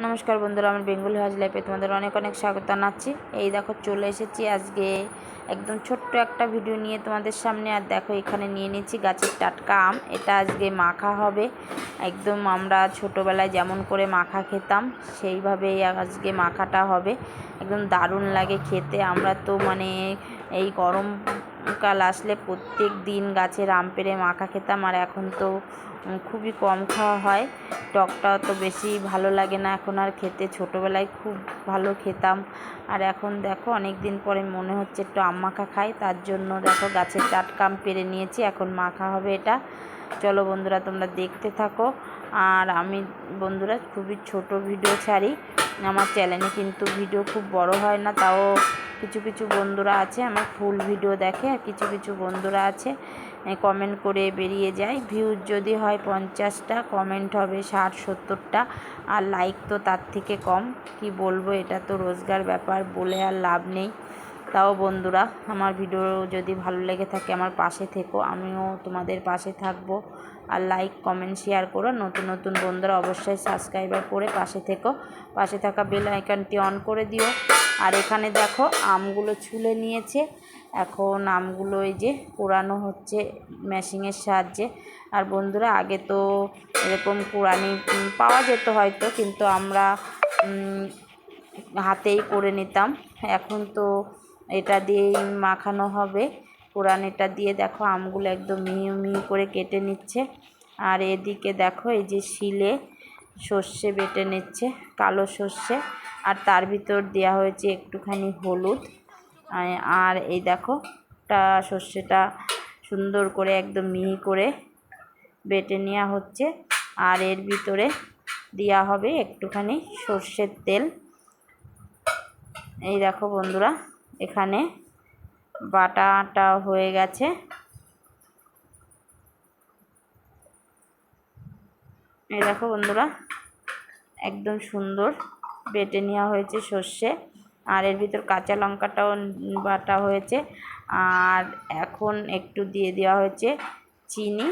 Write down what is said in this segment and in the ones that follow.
নমস্কার বন্ধুরা, আমার বেঙ্গলি হাজ লাইফে তোমাদের অনেক অনেক স্বাগত জানাচ্ছি। এই দেখো, চলে এসেছি আজকে একদম ছোট্ট একটা ভিডিও নিয়ে তোমাদের সামনে। আর দেখো, এখানে নিয়ে নিচ্ছি গাছের টাটকা আম। এটা আজকে মাখা হবে। একদম আমরা ছোটোবেলায় যেমন করে মাখা খেতাম, সেইভাবেই আজকে মাখাটা হবে। একদম দারুণ লাগে খেতে। আমরা তো মানে এই গরমকাল আসলে প্রত্যেক দিন গাছের আম পেড়ে মাখা খেতাম আর এখন তো খুবই কম খাওয়া হয়। টকটা তো বেশি ভালো লাগে না। এখন আর খেতে ছোটোবেলায় খুব ভালো খেতাম। আর এখন দেখো অনেক দিন পরে মনে হচ্ছে একটু আম মাখা খাই। তার জন্য দেখো গাছের টাটকা পেরে নিয়েছি। এখন মাখা হবে এটা। চলো বন্ধুরা, তোমরা দেখতে থাকো। আর আমি বন্ধুরা, খুবই ছোট ভিডিও ছাড়ি। আমার চ্যানেলে কিন্তু ভিডিও খুব বড় হয় না। তাও কিছু কিছু বন্ধুরা আছে, আমার ফুল ভিডিও দেখে আর কিছু কিছু বন্ধুরা আছে কমেন্ট করে বেরিয়ে যায়। ভিউজ যদি হয় পঞ্চাশটা কমেন্ট হবে ষাট, সত্তরটা, আর লাইক তো তার থেকে কম। কি বলব, এটা তো রোজগার ব্যাপার, বলে আর লাভ নেই। তাও বন্ধুরা, আমার ভিডিও যদি ভালো লেগে থাকে আমার পাশে থেকো, আমিও তোমাদের পাশে থাকব। আর লাইক কমেন্ট শেয়ার করো। নতুন নতুন বন্ধুরা অবশ্যই সাবস্ক্রাইবার করে পাশে থেকো। পাশে থাকা বেল আইকনটি অন করে দিও। আর এখানে দেখো, আমগুলো ছুলে নিয়েছে। এখন আমগুলো এই যে পোড়ানো হচ্ছে মেশিনের সাহায্যে। আর বন্ধুরা, আগে তো এরকম কোরআনি পাওয়া যেত হয়তো, কিন্তু আমরা হাতেই করে নিতাম। এখন তো এটা দিয়েই মাখানো হবে। কোরআনিটা দিয়ে দেখো আমগুলো একদম মিহি মিহি করে কেটে নিচ্ছে। আর এদিকে দেখো এই যে শিলে সর্ষে বেটে নিচ্ছে, কালো সর্ষে। আর তার ভিতর দেওয়া হয়েছে একটুখানি হলুদ। আর এই দেখো, টা সর্ষেটা সুন্দর করে একদম মিহি করে বেটে নেওয়া হচ্ছে। আর এর ভিতরে দেওয়া হবে একটুখানি সর্ষের তেল। এই দেখো বন্ধুরা এখানে বাটাটা হয়ে গেছে। এই দেখো বন্ধুরা, একদম সুন্দর বেটে নেওয়া হয়েছে সর্ষে, আর এর ভিতর কাঁচা লঙ্কাটাও বাটা হয়েছে। আর এখন একটু দিয়ে দেওয়া হয়েছে চিনি,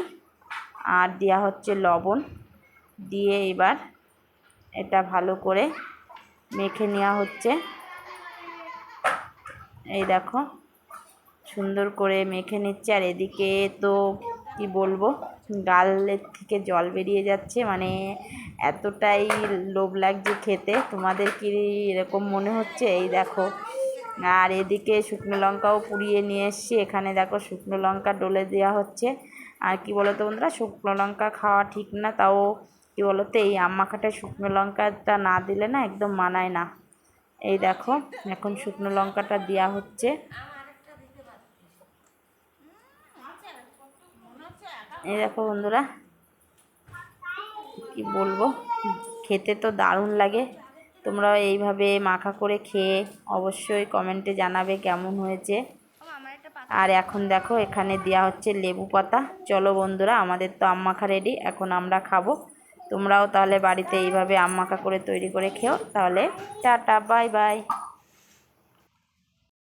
আর দেওয়া হচ্ছে লবণ। দিয়ে এবার এটা ভালো করে মেখে নেওয়া হচ্ছে। এই দেখো, সুন্দর করে মেখে নিচ্ছে। আর এদিকে তো কি বলব, গালের থেকে জল বেরিয়ে যাচ্ছে। মানে এতটাই লোভ লাগছে খেতে। তোমাদের কি এরকম মনে হচ্ছে? এই দেখো। আর এদিকে শুকনো লঙ্কাও পুড়িয়ে নিয়ে এসছি। এখানে দেখো শুকনো লঙ্কা ডলে দেওয়া হচ্ছে। আর কি বলো তো বন্ধুরা, শুকনো লঙ্কা খাওয়া ঠিক না। তাও কি বলো তো এই আম মাখাটায় শুকনো লঙ্কাটা না দিলে না একদম মানায় না। এই দেখো, এখন শুকনো লঙ্কাটা দেওয়া হচ্ছে। এই দেখো বন্ধুরা, কি বলব, খেতে তো দারুণ লাগে। তোমরা এইভাবে মাখা করে খেয়ে অবশ্যই কমেন্টে জানাবে কেমন হয়েছে। আর এখন দেখো, এখানে দেওয়া হচ্ছে লেবু পাতা। চলো বন্ধুরা, আমাদের তো আম মাখা রেডি এখন আমরা খাব। তোমরাও তাহলে বাড়িতে এইভাবে আম মাখা করে তৈরি করে খেও তাহলে টাটা বাই বাই।